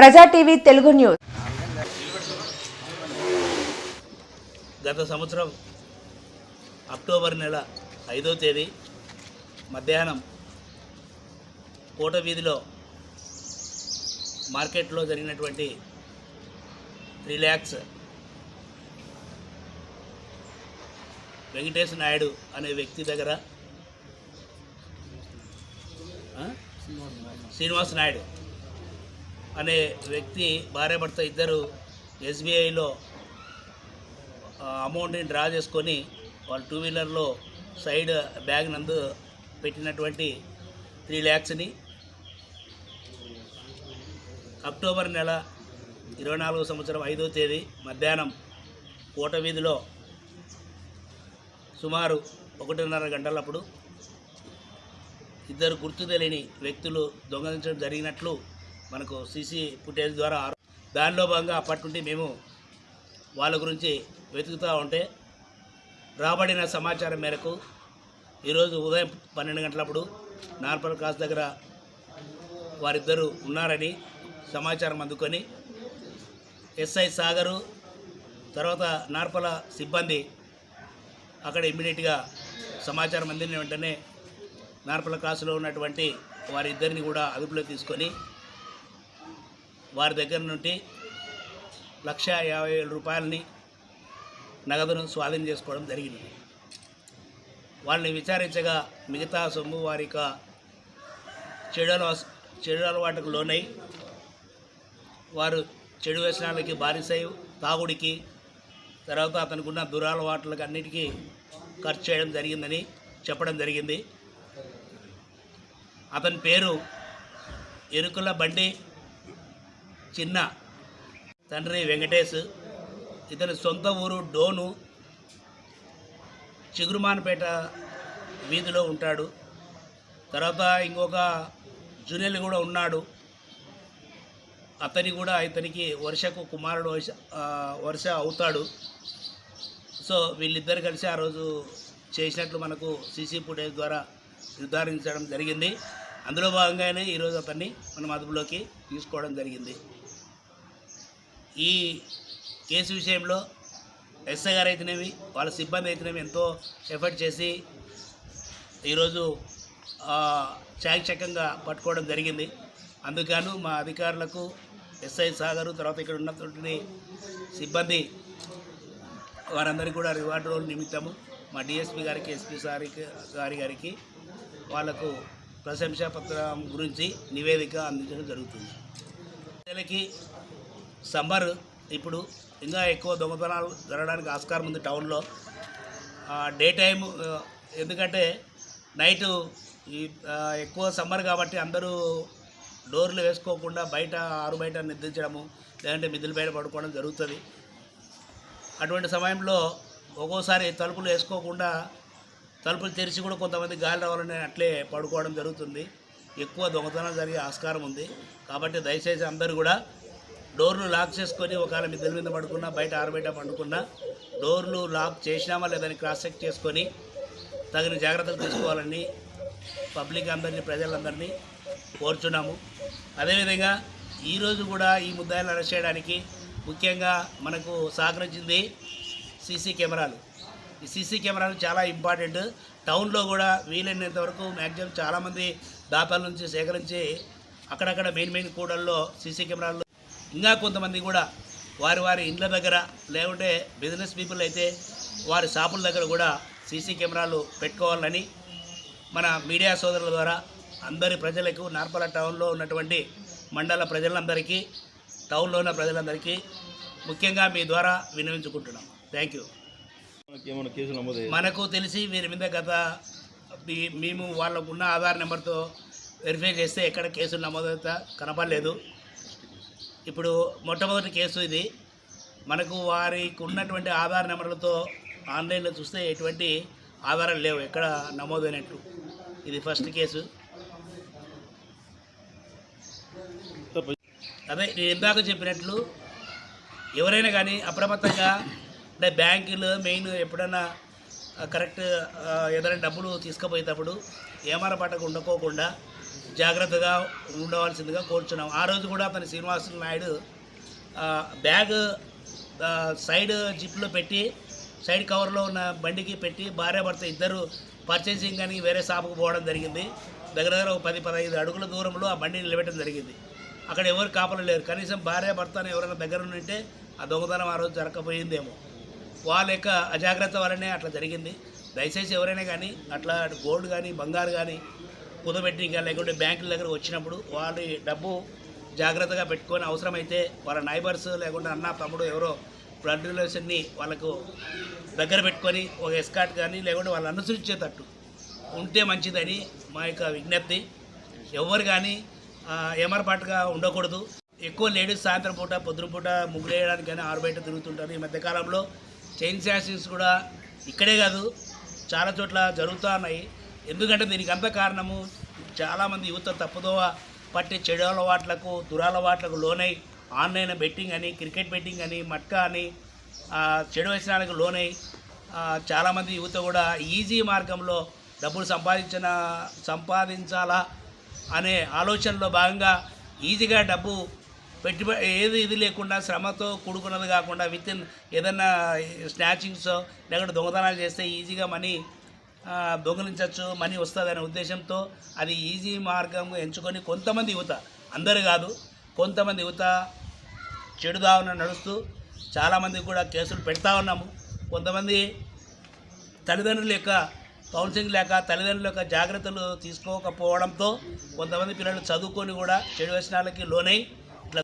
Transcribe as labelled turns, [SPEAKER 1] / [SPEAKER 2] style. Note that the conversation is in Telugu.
[SPEAKER 1] ప్రజా టీవీ తెలుగు న్యూస్.
[SPEAKER 2] గత సంవత్సరం అక్టోబర్ నెల ఐదో తేదీ మధ్యాహ్నం కోట వీధిలో మార్కెట్లో జరిగినటువంటి త్రీ ల్యాక్స్ వెంకటేశ్ నాయుడు అనే వ్యక్తి దగ్గర శ్రీనివాస్ నాయుడు. అనే వ్యక్తి భార్యాభర్త ఇద్దరు ఎస్బీఐలో అమౌంట్ని డ్రా చేసుకొని వాళ్ళు టూ వీలర్లో సైడ్ బ్యాగ్ నందు పెట్టినటువంటి త్రీ ల్యాక్స్ని అక్టోబర్ నెల ఇరవై నాలుగో సంవత్సరం ఐదో తేదీ మధ్యాహ్నం కోట వీధిలో సుమారు ఒకటిన్నర గంటలప్పుడు ఇద్దరు గుర్తు తెలియని వ్యక్తులు దొంగలించడం జరిగినట్లు మనకు సీసీ ఫుటేజ్ ద్వారా దానిలో భాగంగా అప్పటి నుండి మేము వాళ్ళ గురించి వెతుకుతూ ఉంటే రాబడిన సమాచారం మేరకు ఈరోజు ఉదయం పన్నెండు గంటలప్పుడు నార్పల్ క్రాస్ దగ్గర వారిద్దరూ ఉన్నారని సమాచారం అందుకొని ఎస్ఐ సాగరు తర్వాత నార్పల సిబ్బంది అక్కడ ఇమ్మీడియట్గా సమాచారం అందిన వెంటనే నార్పల క్రాస్లో ఉన్నటువంటి వారిద్దరిని కూడా అదుపులో తీసుకొని వారి దగ్గర నుండి లక్ష యాభై వేల రూపాయలని నగదును స్వాధీనం చేసుకోవడం జరిగింది. వాళ్ళని విచారించగా మిగతా సొమ్ము వారి యొక్క చెడు అలవా- చెడు అలవాటుకు లోనై వారు చెడు వ్యసనాలకి బారిసై తాగుడికి తర్వాత అతనికి ఉన్న అన్నిటికీ ఖర్చు చేయడం జరిగిందని చెప్పడం జరిగింది. అతని పేరు ఎరుకుల బండి చిన్న తండ్రి వెంకటేష్ ఇతని సొంత ఊరు డోను చిగురుమానపేట వీధిలో ఉంటాడు. తర్వాత ఇంకొక జునెల్ కూడా ఉన్నాడు. అతని కూడా ఇతనికి వర్షకు కుమారుడు వర్ష వర్ష అవుతాడు. సో వీళ్ళిద్దరు కలిసి ఆ రోజు చేసినట్లు మనకు సీసీ ఫుటేజ్ ద్వారా నిర్ధారించడం జరిగింది. అందులో భాగంగానే ఈరోజు అతన్ని మనం అదుపులోకి తీసుకోవడం జరిగింది. ఈ కేసు విషయంలో ఎస్ఐ గారు అయితేనేవి వాళ్ళ సిబ్బంది అయితేనేవి ఎంతో ఎఫర్ట్ చేసి ఈరోజు చాకచక్యంగా పట్టుకోవడం జరిగింది. అందుకను మా అధికారులకు ఎస్ఐ సాగరు తర్వాత ఇక్కడ ఉన్నటువంటి సిబ్బంది వారందరికీ కూడా రివార్డు రోల్ నిమిత్తము మా డిఎస్పి గారికి ఎస్పీ సారికి గారి గారికి వాళ్ళకు ప్రశంసా పత్రం గురించి నివేదిక అందించడం జరుగుతుంది. ప్రజలకి సమ్మర్ ఇప్పుడు ఇంకా ఎక్కువ దొంగతనాలు జరగడానికి ఆస్కారం ఉంది టౌన్లో. డే టైం ఎందుకంటే నైటు ఈ ఎక్కువ సమ్మర్ కాబట్టి అందరూ డోర్లు వేసుకోకుండా బయట ఆరు బయట నిద్రించడము లేదంటే మిద్దుల బయట పడుకోవడం జరుగుతుంది. అటువంటి సమయంలో ఒక్కోసారి తలుపులు వేసుకోకుండా తలుపులు తెరిచి కూడా కొంతమంది గాలి రావాలని అట్లే పడుకోవడం జరుగుతుంది. ఎక్కువ దొంగతనం జరిగే ఆస్కారం ఉంది. కాబట్టి దయచేసి అందరూ కూడా డోర్లు లాక్ చేసుకొని ఒకవేళ మిద్దెల మీద పడుకున్నా బయట ఆరబయట పండుకున్నా డోర్లు లాక్ చేసినామా లేదని క్రాస్ చెక్ చేసుకొని తగిన జాగ్రత్తలు తీసుకోవాలని పబ్లిక్ అందరినీ ప్రజలందరినీ కోరుచున్నాము. అదేవిధంగా ఈరోజు కూడా ఈ ముద్దాయిలను అరెస్ట్ చేయడానికి ముఖ్యంగా మనకు సహకరించింది సీసీ కెమెరాలు. ఈ సీసీ కెమెరాలు చాలా ఇంపార్టెంట్. టౌన్లో కూడా వీలైనంత వరకు మ్యాక్సిమం చాలామంది దాపాల నుంచి సేకరించి అక్కడక్కడ మెయిన్ మెయిన్ కూడల్లో సీసీ కెమెరాల్లో ఇంకా కొంతమంది కూడా వారి వారి ఇండ్ల దగ్గర లేకుంటే బిజినెస్ పీపుల్ అయితే వారి షాపుల దగ్గర కూడా సీసీ కెమెరాలు పెట్టుకోవాలని మన మీడియా సోదరుల ద్వారా అందరి ప్రజలకు నార్పల టౌన్లో ఉన్నటువంటి మండల ప్రజలందరికీ టౌన్లో ఉన్న ప్రజలందరికీ ముఖ్యంగా మీ ద్వారా వినవించుకుంటున్నాం. థ్యాంక్ యూ మనకు తెలిసి వీరి మీద గత మీ- మేము వాళ్ళకు ఉన్న ఆధార్ నెంబర్తో వెరిఫై చేస్తే ఎక్కడ కేసులు నమోదవుతా కనపడలేదు. ఇప్పుడు మొట్టమొదటి కేసు ఇది. మనకు వారికి ఉన్నటువంటి ఆధార్ నెంబర్లతో ఆన్లైన్లో చూస్తే ఎటువంటి ఆధారాలు లేవు. ఎక్కడ నమోదైనట్లు. ఇది ఫస్ట్ కేసు. అదే నేను ఇందాక చెప్పినట్లు ఎవరైనా కానీ అప్రమత్తంగా అంటే బ్యాంకులు మెయిన్ ఎప్పుడైనా కరెక్ట్ ఏదైనా డబ్బులు తీసుకుపోయేటప్పుడు ఏమారపాటకు ఉండకోకుండా జాగ్రత్తగా ఉండవలసిందిగా కోరుచున్నాం. ఆ రోజు కూడా అతని శ్రీనివాస నాయుడు బ్యాగ్ సైడ్ జిప్లో పెట్టి సైడ్ కవర్లో ఉన్న బండికి పెట్టి భార్య భర్త ఇద్దరు పర్చేసింగ్ అని వేరే షాపుకు పోవడం జరిగింది. దగ్గర దగ్గర ఒక పది పదహైదు అడుగుల దూరంలో ఆ బండిని నిలబెట్టడం జరిగింది. అక్కడ ఎవరు కాపలు లేరు. కనీసం భార్య భర్తను ఎవరైనా దగ్గర ఉంటే ఆ దొంగతనం ఆ రోజు జరగకపోయిందేమో. వాళ్ళ యొక్క అజాగ్రత్త వల్లనే అట్లా జరిగింది. దయచేసి ఎవరైనా కానీ అట్లా గోల్డ్ కానీ బంగారు కానీ కుదబెట్టి ఇంకా లేకుంటే బ్యాంకుల దగ్గర వచ్చినప్పుడు వాళ్ళ డబ్బు జాగ్రత్తగా పెట్టుకొని అవసరమైతే వాళ్ళ నైబర్స్ లేకుంటే అన్న తమ్ముడు ఎవరో బ్లడ్ రిలేషన్ని వాళ్ళకు దగ్గర పెట్టుకొని ఒక ఎస్కాట్ కానీ లేకుంటే వాళ్ళు అనుసరించేటట్టు ఉంటే మంచిదని మా యొక్క విజ్ఞప్తి. ఎవరు కానీ ఏమరపాటుగా ఉండకూడదు. ఎక్కువ లేడీస్ సాయంత్రం పూట పొద్దున పూట ముగ్గులు కానీ ఆరు బయట తిరుగుతుంటారు. ఈ మధ్యకాలంలో చైన్ శాసిన్స్ కూడా ఇక్కడే కాదు చాలా చోట్ల జరుగుతూ ఉన్నాయి. ఎందుకంటే దీనికి అంత కారణము చాలామంది యువత తప్పుదోవ పట్టి చెడు అలవాట్లకు దురలవాట్లకు లోనై ఆన్లైన్ బెట్టింగ్ అని క్రికెట్ బెట్టింగ్ అని మట్కా అని చెడు వ్యసనాలకు లోనై చాలామంది యువత కూడా ఈజీ మార్గంలో డబ్బులు సంపాదించిన సంపాదించాలా అనే ఆలోచనలో భాగంగా ఈజీగా డబ్బు పెట్టుబడి ఏది ఇది లేకుండా శ్రమతో కూడుకున్నది కాకుండా విత్ ఇన్ ఏదన్నా స్నాచింగ్స్ లేకుంటే దొంగతనాలు చేస్తే ఈజీగా మనీ దొంగిలించవచ్చు మనీ వస్తుందనే ఉద్దేశంతో అది ఈజీ మార్గం ఎంచుకొని కొంతమంది యువత అందరు కాదు కొంతమంది యువత చెడుదావున నడుస్తూ చాలామంది కూడా కేసులు పెడతా ఉన్నాము. కొంతమంది తల్లిదండ్రుల యొక్క కౌన్సిలింగ్ లేక తల్లిదండ్రుల యొక్క జాగ్రత్తలు తీసుకోకపోవడంతో కొంతమంది పిల్లలు చదువుకొని కూడా చెడు వ్యసనాలకి లోనై ఇట్లా